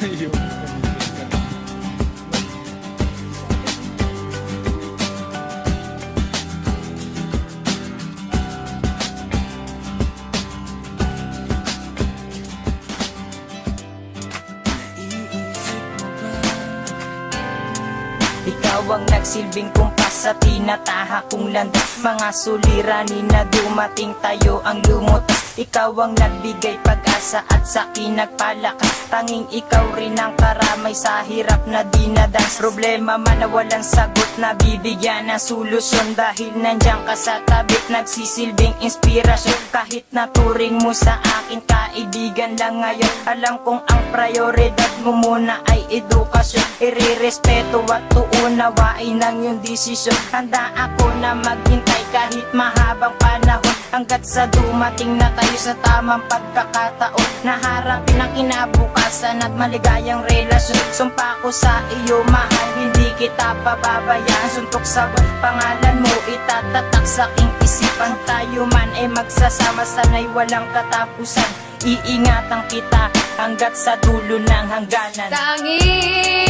yung Ikaw ang nagsilbing kumpanya sa tinataha kong landas. Mga suliranin na dumating tayo ang lumutas Ikaw ang nagbigay pag-asa at sa akin nagpalakas Tanging ikaw rin ang karamay sa hirap na dinadas Problema man na walang sagot na bibigyan ng solusyon Dahil nandiyan ka sa tabit. Nagsisilbing inspirasyon Kahit naturing mo sa akin kaibigan lang ngayon. Alam kong ang prioridad mo muna ay edukasyon. Irirespeto at uunawain ng iyong desisyon. Handa ako na maghintay kahit mahabang panahon Hanggat sa dumating na tayo sa tamang pagkakataon Naharapin ang kinabukasan at maligayang relasyon. Sumpa ko sa iyo mahal, hindi kita pababayaan. Suntok sa pangalan mo, itatatak sa aking isipan Tayo man ay magsasama, sana'y walang katapusan. Iingatan kita hanggat sa dulo ng hangganan. Tanging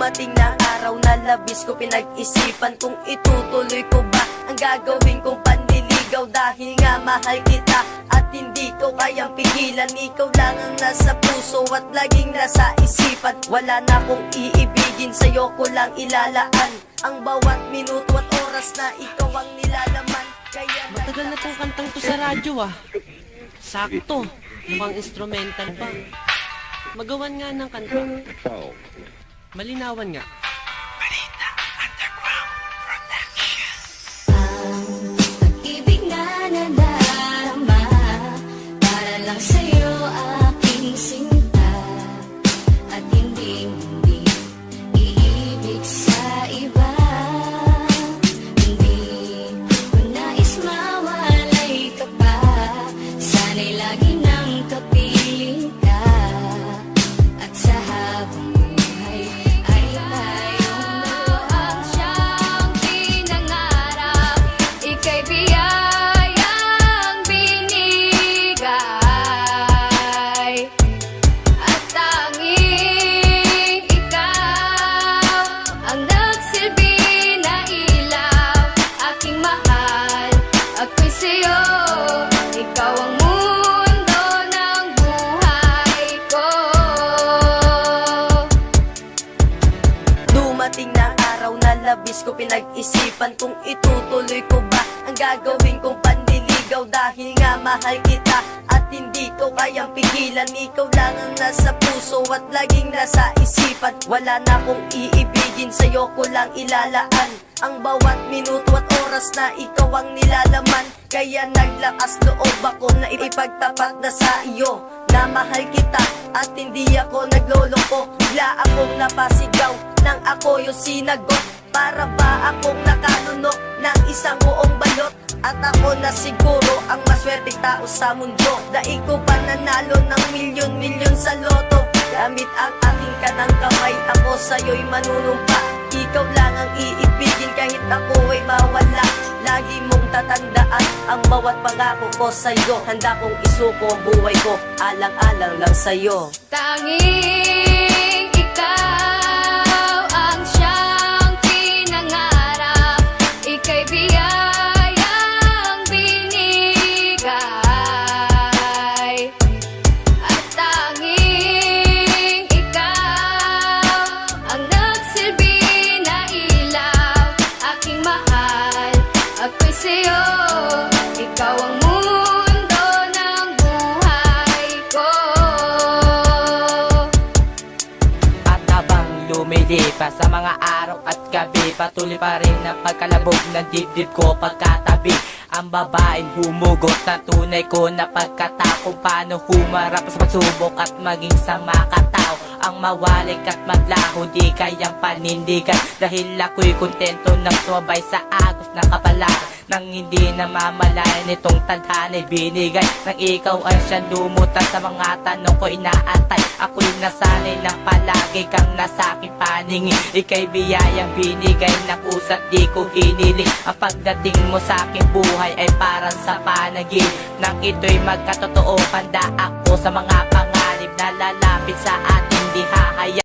Dumating na araw na labis ko pinag-isipan Kung itutuloy ko ba ang gagawin kong panliligaw Dahil nga mahal kita at hindi ko kayang pigilan Ikaw lang ang nasa puso at laging nasa isipan Wala na akong iibigin, sa'yo ko lang ilalaan Ang bawat minuto at oras na ikaw ang nilalaman Kaya Matagal na tong kantang to sa radyo ah. Sakto. Mukhang instrumental pa. Magawan nga ng kanta. Malinawan nga. Pinag-isipan Kung itutuloy ko ba ang gagawin kong panliligaw Dahil nga mahal kita at hindi ko kayang pigilan. Ikaw lang ang nasa puso at laging nasa isipan. Wala na akong iibigin, sa'yo ko lang ilalaan Ang bawat minuto at oras na ikaw ang nilalaman. Kaya naglakas loob ako na ipagtapat na sa iyo Na mahal kita at hindi ako nagloloko. Bigla akong napasigaw nang ako yung sinagot Para ba akong nakalunok ng isang buong balot? At ako na siguro ang maswerte tao sa mundo. Daig ko pa nanalo ng milyon-milyon sa loto. Gamit ang aking kanang kamay Ako sa'yo'y manunumpa. Ikaw lang ang iibigin kahit ako ay mawala. Lagi mong tatandaan ang bawat pangako ko sa'yo. Handa kong isuko ang buhay ko Alang-alang lang sa'yo. Tanging ikaw Ikaw ang mundo ng buhay ko. At habang lumilipas sa mga araw at gabi Patuloy pa rin ang pagkalabog ng dibdib ko pagkatabi. Ang babaeng humugot na tunay ko na pagkatao Paano humarap sa pagsubok at maging sa makatao Ang mawalik at maglaho di kayang panindigan. Dahil ako'y kontento na sumabay sa agos na kapalaran Nang hindi na mamalayan itong tadhana'y binigay. Nang ikaw ay siyang lumutas sa mga tanong ko inaatay Ako'y nasanay na palagi kang nasa aking paningin. Ika'y biyayang binigay na kusat di ko hiniling Ang pagdating mo sa aking buhay ay para sa panagin Nang ito'y magkatotoo handa ako sa mga panganib na lalapit sa atin Di hahaya